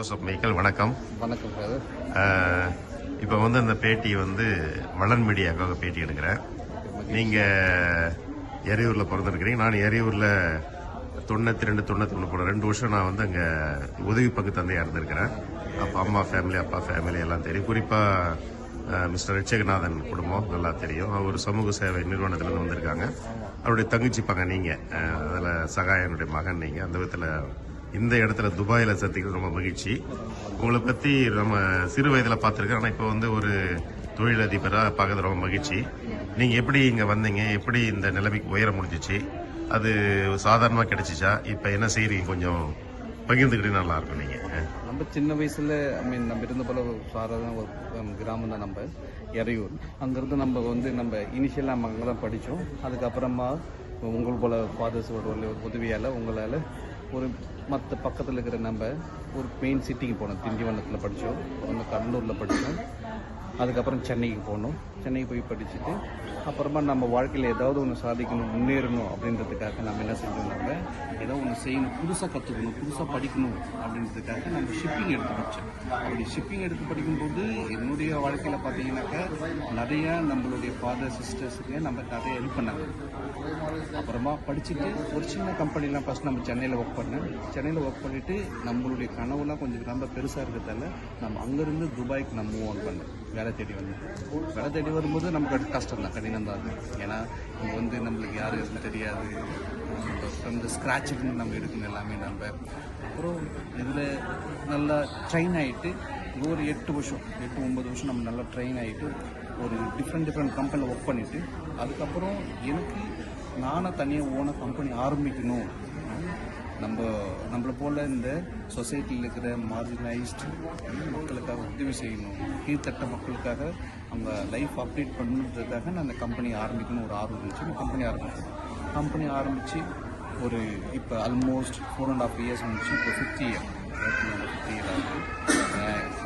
Joseph Michael வணக்கம். வணக்கம் இப்போ வந்து அந்த பேட்டி வந்து வளன் மீடியாக்காக பேட்டி எடுக்கிறேன். நீங்கள் எரியூரில் பிறந்திருக்கிறீங்க. நான் எரியூரில் தொண்ணூற்றி ரெண்டு தொண்ணூற்றி மூணு போன ரெண்டு வருஷம் நான் வந்து அங்கே உதவி பங்கு தந்தையாக இருந்திருக்கிறேன். அப்போ அம்மா ஃபேமிலி அப்பா ஃபேமிலி எல்லாம் தெரியும். குறிப்பாக மிஸ்டர் ரிச்சகநாதன் குடும்பம் நல்லா தெரியும். அவர் சமூக சேவை நிறுவனத்திலேருந்து வந்திருக்காங்க. அவருடைய தங்கச்சிப்பாங்க நீங்கள் அதில் சகாயனுடைய மகன் நீங்கள் அந்த விதத்தில் இந்த இடத்துல துபாயில் சந்திக்கிறது ரொம்ப மகிழ்ச்சி. உங்களை பற்றி நம்ம சிறு வயதில் பார்த்துருக்கேன். ஆனால் இப்போ வந்து ஒரு தொழிலதிபராக பார்க்கறது ரொம்ப மகிழ்ச்சி. நீங்கள் எப்படி இங்கே வந்தீங்க? எப்படி இந்த நிலைமைக்கு உயர முடிஞ்சிச்சு? அது சாதாரணமாக கிடைச்சிச்சா? இப்போ என்ன செய்கிறீங்க கொஞ்சம் பகிர்ந்துக்கிட்டு நல்லா இருக்கும் நீங்கள் நம்ம சின்ன வயசுல ஐ மீன் நம்ம இருந்த போல சாதாரண ஒரு um, கிராமம் தான் நம்ம எறையூர். அங்கிருந்து நம்ம வந்து நம்ம இனிஷியலாக நம்ம அங்கே தான் படித்தோம் அதுக்கப்புறமா உங்கள் போல ஃபாதர்ஸோட ஒரு உதவியால் உங்களால் ஒரு மற்ற பக்கத்தில் இருக்கிற நம்ம ஒரு மெயின் சிட்டிக்கு போனோம். திண்டிவனத்தில் படித்தோம் ஒன்று கடலூரில் படித்தோம் அதுக்கப்புறம் சென்னைக்கு போகணும். சென்னைக்கு போய் படிச்சுட்டு அப்புறமா நம்ம வாழ்க்கையில் ஏதாவது ஒன்று சாதிக்கணும் முன்னேறணும் அப்படின்றதுக்காக நம்ம என்ன செஞ்சோம் ஏதோ ஒன்று செய்யணும். புதுசாக கற்றுக்கணும் புதுசாக படிக்கணும் அப்படின்றதுக்காக நம்ம ஷிப்பிங் எடுத்து படித்தோம் அப்படி ஷிப்பிங் எடுத்து படிக்கும்போது என்னுடைய வாழ்க்கையில் பார்த்தீங்கன்னாக்கா நிறையா நம்மளுடைய ஃபாதர் சிஸ்டர்ஸுக்கு நம்ம நிறைய ஹெல்ப் பண்ணாங்க. அப்புறமா படிச்சுட்டு ஒரு சின்ன கம்பெனிலாம் ஃபஸ்ட் நம்ம சென்னையில் ஒர்க் பண்ணேன். சென்னையில் ஒர்க் பண்ணிவிட்டு நம்மளுடைய கனவுலாம் கொஞ்சம் ரொம்ப பெருசாக இருக்கிறதால நம்ம அங்கேருந்து துபாய்க்கு நம்ம மூவ் ஆன் பண்ணேன் வேலை தேடி வந்தேன் வேலை தேடி வரும்போது நமக்கு அது கஷ்டம் தான் கடினம் தான் அது. ஏன்னா இங்கே வந்து நம்மளுக்கு யார் எதுவும் தெரியாது. இந்த ஸ்க்ராட்சிலேருந்து நம்ம எடுக்கணும் எல்லாமே நம்ம. அப்புறம் இதில் நல்லா ட்ரெயின் ஆகிட்டு ஒரு எட்டு வருஷம் எட்டு ஒம்பது வருஷம் நம்ம நல்லா ட்ரெயின் ஆகிட்டு ஒரு டிஃப்ரெண்ட் டிஃப்ரெண்ட் கம்பெனியில் ஒர்க் பண்ணிவிட்டு அதுக்கப்புறம் எனக்கு நானாக தனியாக ஓன கம்பெனி ஆரம்பிக்கணும். நம்ம நம்மளை போல இந்த சொசைட்டியில் இருக்கிற மார்ஜினைஸ்டு மக்களுக்காக உதவி செய்யணும். கீழ்த்தட்ட மக்களுக்காக அவங்க லைஃப் அப்டேட் பண்ணுறதுக்காக நான் அந்த கம்பெனி ஆரம்பிக்கணும் ஒரு ஆர்வம் இருந்துச்சு. நான் கம்பெனி ஆரம்பித்தேன் கம்பெனி ஆரம்பித்து ஒரு இப்போ almost four and half years வந்துச்சு இப்போ ஃபிஃப்த் இயர் ஃபிஃப்த் இயர் ஆகுது.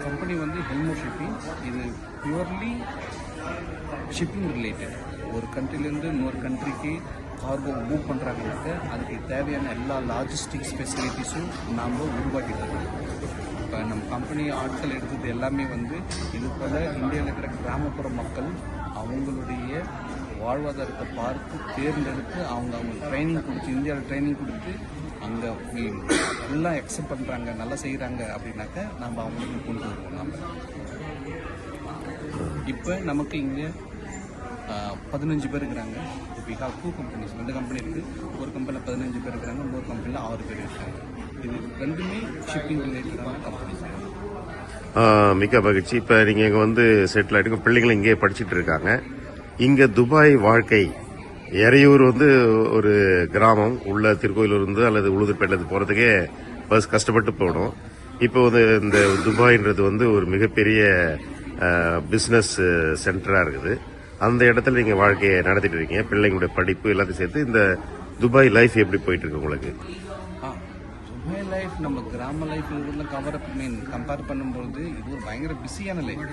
கம்பெனி வந்து ஹெல்மோ ஷிப்பிங் இது பியூர்லி ஷிப்பிங் ரிலேட்டட் ஒரு கண்ட்ரிலேருந்து இன்னொரு கண்ட்ரிக்கு கார்கோ மூவ் பண்ணுறாங்கனாக்க அதுக்கு தேவையான எல்லா லாஜிஸ்டிக்ஸ் ஃபெசிலிட்டிஸும் நாம் உருவாக்கி தரோம் இப்போ நம்ம கம்பெனி ஆட்கள் எடுத்தது எல்லாமே வந்து இது போல் இந்தியாவில் இருக்கிற கிராமப்புற மக்கள் அவங்களுடைய வாழ்வாதாரத்தை பார்த்து தேர்ந்தெடுத்து அவங்க அவங்க ட்ரைனிங் கொடுத்து இந்தியாவில் ட்ரைனிங் கொடுத்து அங்கே நல்லா அக்செப்ட் பண்ணுறாங்க நல்லா செய்கிறாங்க அப்படின்னாக்க நம்ம அவங்களுக்கு கொண்டு வருவோம் நம்ம இப்போ நமக்கு இங்கே பதினஞ்சு பேர் இருக்கிறாங்க. வி ஹாவ் டூ கம்பெனிஸ் ரெண்டு கம்பெனி இருக்குது ஒரு கம்பெனியில் பதினஞ்சு பேர் இருக்கிறாங்க. இன்னொரு கம்பெனியில் ஆறு பேர் இருக்காங்க இது ரெண்டுமே ஷிப்பிங் ரிலேட்டடான கம்பெனிஸ் மிக்க மகிழ்ச்சி. இப்போ நீங்கள் இங்கே வந்து செட்டில் ஆகிட்டு பிள்ளைங்களும் இங்கேயே படிச்சுட்டு இருக்காங்க. இங்கே துபாய் வாழ்க்கை. எறையூர் வந்து ஒரு கிராமம். உள்ள திருக்கோயிலூர்ந்து அல்லது உளுதுப்பேட்டில் போகிறதுக்கே பஸ் கஷ்டப்பட்டு போகணும் இப்போ வந்து இந்த துபாய்ன்றது வந்து ஒரு மிகப்பெரிய பிஸ்னஸ் சென்டராக இருக்குது. அந்த இடத்துல நீங்கள் வாழ்க்கையை நடத்திட்டு இருக்கீங்க. பிள்ளைங்களுடைய படிப்பு எல்லாத்தையும் சேர்த்து இந்த துபாய் லைஃப் எப்படி போயிட்டு இருக்கு உங்களுக்கு துபாய் லைஃப் நம்ம கிராம லைஃப் இதெல்லாம் கவர் அப் மீன் கம்பேர் பண்ணும்போது இது ஒரு பயங்கர பிஸியான லைஃப்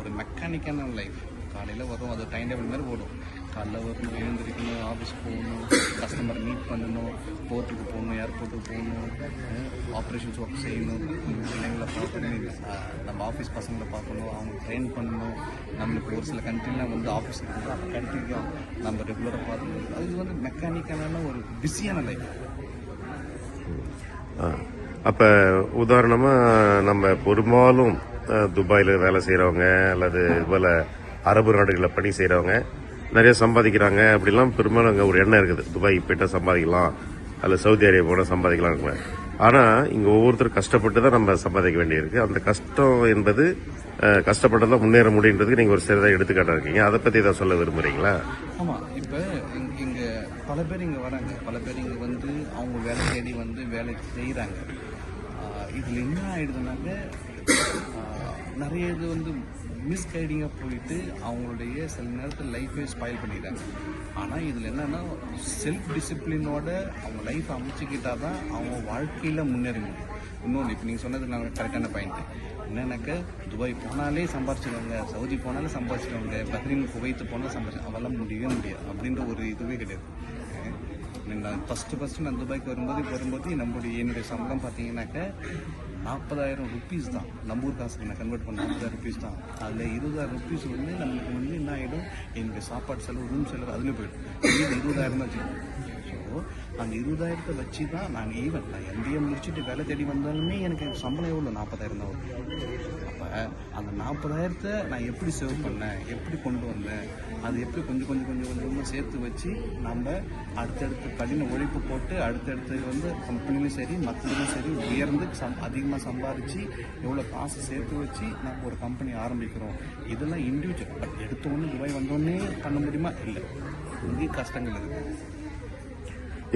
ஒரு மெக்கானிக்கான லைஃப் காலையில் வரும் அது டைம் டேபிள் மாதிரி ஓடும். காலைல வரணும் எழுந்திருக்கணும் ஆஃபீஸ் போகணும் கஸ்டமர் மீட் பண்ணணும் போர்ட்டுக்கு போகணும் ஏர்போர்ட்டுக்கு போகணும் ஆப்ரேஷன்ஸ் ஒர்க் செய்யணும். பிள்ளைங்களை பார்க்கணும். நம்ம ஆஃபீஸ் பசங்களை பார்க்கணும் அவங்க ட்ரெயின் பண்ணணும். நம்மளுக்கு ஒரு சில கண்ட்ரிலாம் வந்து ஆஃபீஸ் இருக்குது அந்த கண்ட்ரிக்கும் நம்ம ரெகுலராக பார்க்கணும். அது வந்து மெக்கானிக்கலான ஒரு பிஸியான லைஃப் அப்போ உதாரணமாக நம்ம பெரும்பாலும் துபாயில் வேலை செய்கிறவங்க அல்லது இதுபோல் அரபு நாடுகளில் பணி செய்கிறவங்க நிறைய சம்பாதிக்கிறாங்க. அப்படிலாம் பெரும்பாலும் அங்கே ஒரு எண்ணம் இருக்குது. துபாய் போயிட்டா சம்பாதிக்கலாம். அதில் சவுதி அரேபியா போனால் சம்பாதிக்கலாம் ஆனால் இங்கே ஒவ்வொருத்தரும் கஷ்டப்பட்டு தான் நம்ம சம்பாதிக்க வேண்டியிருக்கு. அந்த கஷ்டம் என்பது கஷ்டப்பட்டு தான் முன்னேற முடியுன்றதுக்கு நீங்கள் ஒரு சிறிதாக எடுத்துக்காட்டாக இருக்கீங்க. அதை பற்றி ஏதாவது சொல்ல விரும்புகிறீங்களா ஆமாம் இப்போ இங்கே பல பேர் இங்கே வராங்க. பல பேர் இங்கே வந்து அவங்க வேலை தேடி வந்து வேலை செய்கிறாங்க இதில் என்ன ஆயிடுதுனாக்க நிறைய இது வந்து மிஸ்கைடிங்காக போயிட்டு அவங்களுடைய சில நேரத்தில் லைஃபே ஸ்பாயில் பண்ணிடுறாங்க ஆனால் இதில் என்னென்னா செல்ஃப் டிசிப்ளினோட அவங்க லைஃப் அமைச்சுக்கிட்டா தான் அவங்க வாழ்க்கையில் முன்னேற முடியும் இன்னொன்று இப்போ நீங்கள் சொன்னது நாங்கள் கரெக்டான பாயிண்ட் என்னென்னாக்கா துபாய் போனாலே சம்பாரிச்சிடுவாங்க சவுதி போனாலே சம்பாரிச்சிடுவாங்க பஹ்ரைன் குவைத்து போனால் சம்பாரிச்சு அவெல்லாம் முடியவே முடியாது அப்படின்ற ஒரு இதுவே கிடையாது. நான் ஃபஸ்ட்டு ஃபஸ்ட்டு நான் துபாய்க்கு வரும்போது வரும்போது நம்முடைய என்னுடைய சம்பளம் பார்த்தீங்கன்னாக்க நாற்பதாயிரம் ருபீஸ் தான். நம்ம ஊர் காசுக்கு நான் கன்வெர்ட் பண்ண நாற்பதாயிரம் ருபீஸ் தான். அதில் இருபதாயிரம் ருபீஸ் வந்து நம்மளுக்கு வந்து என்ன ஆகிடும் என்னுடைய சாப்பாடு செலவு ரூம் செலவு அதில் போயிடும். இருபதாயிரம் தான் வச்சுக்கோங்க. ஸோ அந்த இருபதாயிரத்தை வச்சு தான் நாங்கள் ஈவன் நான் எம்பிஏ முடிச்சுட்டு வேலை தேடி வந்தாலுமே எனக்கு சம்பளம் எவ்வளோ நாற்பதாயிரம் தான் வரும். அப்போ அந்த நாற்பதாயிரத்தை நான் எப்படி சேவ் பண்ணேன்? எப்படி கொண்டு வந்தேன்? அது எப்படி கொஞ்சம் கொஞ்சம் கொஞ்சம் கொஞ்சமாக சேர்த்து வச்சு நம்ம அடுத்தடுத்து கடின உழைப்பு போட்டு அடுத்தடுத்து வந்து கம்பெனிலையும் சரி மற்றதுலையும் சரி உயர்ந்து சம் அதிகமாக சம்பாதிச்சு எவ்வளோ காசு சேர்த்து வச்சு நம்ம ஒரு கம்பெனி ஆரம்பிக்கிறோம். இதெல்லாம் இண்டிவிஜுவல் பட் எடுத்த உடனே துபாய் வந்தோடனே பண்ண முடியுமா? இல்லை. இங்கே கஷ்டங்கள் இருக்குது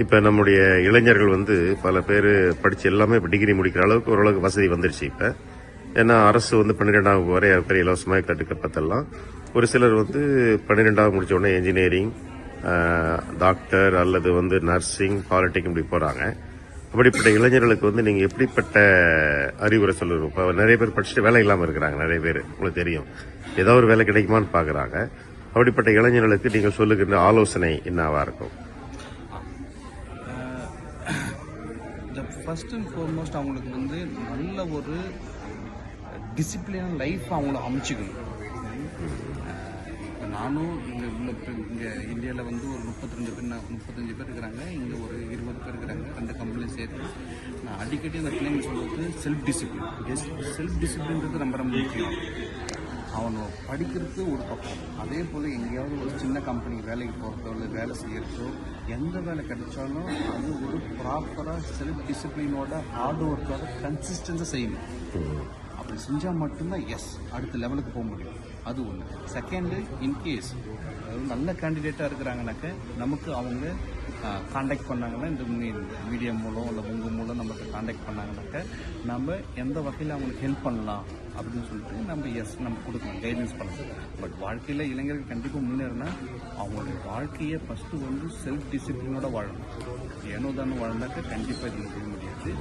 இப்போ நம்முடைய இளைஞர்கள் வந்து பல பேர் படித்து எல்லாமே இப்போ டிகிரி முடிக்கிற அளவுக்கு ஓரளவுக்கு வசதி வந்துருச்சு இப்போ. ஏன்னா அரசு வந்து பன்னிரெண்டாம் வகுப்பு வரை பேர் இலவசமாக கட்டுக்கப்பட்டெல்லாம் ஒரு சிலர் வந்து பன்னிரெண்டாவது முடித்த உடனே இன்ஜினியரிங் டாக்டர் அல்லது வந்து நர்சிங் பாலிடெக்னிக் இப்படி போகிறாங்க அப்படிப்பட்ட இளைஞர்களுக்கு வந்து நீங்கள் எப்படிப்பட்ட அறிவுரை சொல்லுவோம் இப்போ நிறைய பேர் படிச்சுட்டு வேலை இல்லாமல் இருக்கிறாங்க நிறைய பேர். உங்களுக்கு தெரியும். ஏதோ ஒரு வேலை கிடைக்குமான்னு பார்க்குறாங்க அப்படிப்பட்ட இளைஞர்களுக்கு நீங்கள் சொல்லுகின்ற ஆலோசனை என்னவாக இருக்கும்? ஃபஸ்ட் அண்ட் ஃபார்மோஸ்ட் அவங்களுக்கு வந்து நல்ல ஒரு டிசிப்ளினான லைஃப் அவங்கள அமைச்சிக்கணும். இப்போ நானும் இங்கே உள்ள இங்கே இந்தியாவில் வந்து ஒரு முப்பத்தி ரெண்டு பேர் நான் முப்பத்தஞ்சு பேர் இருக்கிறாங்க. இங்கே ஒரு இருபது பேர் இருக்கிறாங்க. ரெண்டு கம்பெனியும் சேர்த்து நான் அடிக்கடி அந்த பிள்ளைங்க சொல்றது செல்ஃப் டிசிப்ளின் செல்ஃப் டிசிப்ளின்றது ரொம்ப ரொம்ப முக்கியம். அவனை படிக்கிறது ஒரு பக்கம். அதே போல் எங்கேயாவது ஒரு சின்ன கம்பெனி வேலைக்கு போகிறதோ இல்லை வேலை செய்கிறதோ எந்த வேலை கிடைச்சாலும் அது ஒரு ப்ராப்பராக செல்ஃப் டிசிப்ளினோட ஹார்ட் ஒர்க்கோட கன்சிஸ்டன்ஸாக செய்யணும். அப்படி செஞ்சால் மட்டும்தான் எஸ் அடுத்த லெவலுக்கு போக முடியும். அது ஒன்று செகண்டு இன்கேஸ் நல்ல கேண்டிடேட்டாக இருக்கிறாங்கனாக்க நமக்கு அவங்க காண்டாக்ட் பண்ணாங்கன்னா இந்த மீடியா மூலம் இல்லை உங்கள் மூலம் நமக்கு காண்டாக்ட் பண்ணாங்கனாக்க நம்ம எந்த வகையில் அவங்களுக்கு ஹெல்ப் பண்ணலாம் அப்படின்னு சொல்லிட்டு நம்ம எஸ் நம்ம கொடுக்கணும். கைடன்ஸ் பண்ணணும் பட் வாழ்க்கையில் இளைஞர்கள் கண்டிப்பாக முன்னேறினா அவங்களுடைய வாழ்க்கையை ஃபஸ்ட்டு வந்து செல்ஃப் டிசிப்ளினோட வாழணும். ஏனோ தானோ வாழ்ந்தாக்க கண்டிப்பாக இது முடிய முடியாது.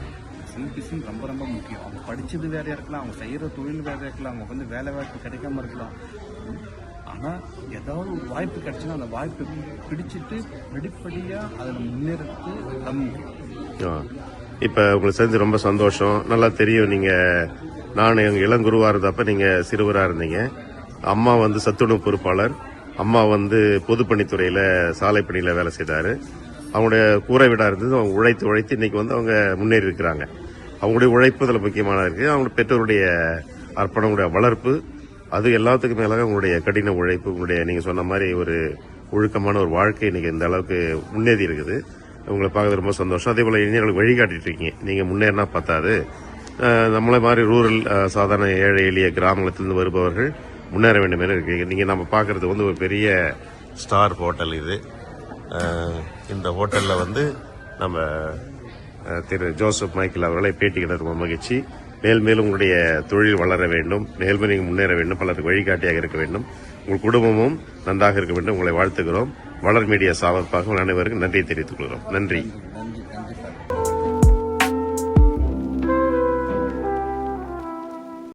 செல்ஃப் டிசிப்ளின் ரொம்ப ரொம்ப முக்கியம். அவங்க படித்தது வேறையாக இருக்கலாம். அவங்க செய்கிற தொழில் வேறையாக இருக்கலாம். அவங்க வந்து வேலை வாய்ப்பு கிடைக்காம இருக்கலாம். ஆனால் ஏதாவது ஒரு வாய்ப்பு கிடைச்சுன்னா அந்த வாய்ப்பு பிடிச்சிட்டு படிப்படியாக அதில் முன்னேறது தம் இப்போ உங்களுக்கு சேர்ந்து ரொம்ப சந்தோஷம். நல்லா தெரியும் நீங்கள் நான் எங்கள் இளங்குருவா இருந்தப்ப நீங்க சிறுவராக இருந்தீங்க. அம்மா வந்து சத்துணவு பொறுப்பாளர். அம்மா வந்து பொதுப்பணித்துறையில சாலை பணியில வேலை செய்தாரு. அவங்களுடைய கூரை வீடா இருந்தது. அவங்க உழைத்து உழைத்து இன்னைக்கு வந்து அவங்க முன்னேறி இருக்கிறாங்க. அவங்களுடைய உழைப்பு அதில் முக்கியமானது இருக்கு. அவங்களுடைய பெற்றோருடைய அர்ப்பணங்களுடைய வளர்ப்பு அது எல்லாத்துக்கும் மேலாக உங்களுடைய கடின உழைப்பு உங்களுடைய நீங்க சொன்ன மாதிரி ஒரு ஒழுக்கமான ஒரு வாழ்க்கை இன்னைக்கு இந்த அளவுக்கு முன்னேறி இருக்குது. உங்களை பார்க்கறது ரொம்ப சந்தோஷம். அதே போல இளைஞர்களுக்கு வழிகாட்டிட்டு இருக்கீங்க. நீங்க முன்னேறினா பத்தாது. நம்மளை மாதிரி ரூரல் சாதாரண ஏழை எளிய கிராமத்திலிருந்து வருபவர்கள் முன்னேற வேண்டும் என இருக்கீங்க. நீங்கள் நம்ம பார்க்குறது வந்து ஒரு பெரிய ஸ்டார் ஹோட்டல் இது. இந்த ஹோட்டலில் வந்து நம்ம திரு ஜோசப் மைக்கேல் அவர்களை பேட்டிக்கிட ரொம்ப மகிழ்ச்சி. மேல் மேலும் உங்களுடைய தொழில் வளர வேண்டும். மேல் நீங்கள் முன்னேற வேண்டும். பலருக்கு வழிகாட்டியாக இருக்க வேண்டும். உங்கள் குடும்பமும் நன்றாக இருக்க வேண்டும். உங்களை வாழ்த்துகிறோம். வளர் மீடியா சார்பாக அனைவருக்கும் நன்றியை தெரிவித்துக் கொள்கிறோம். நன்றி.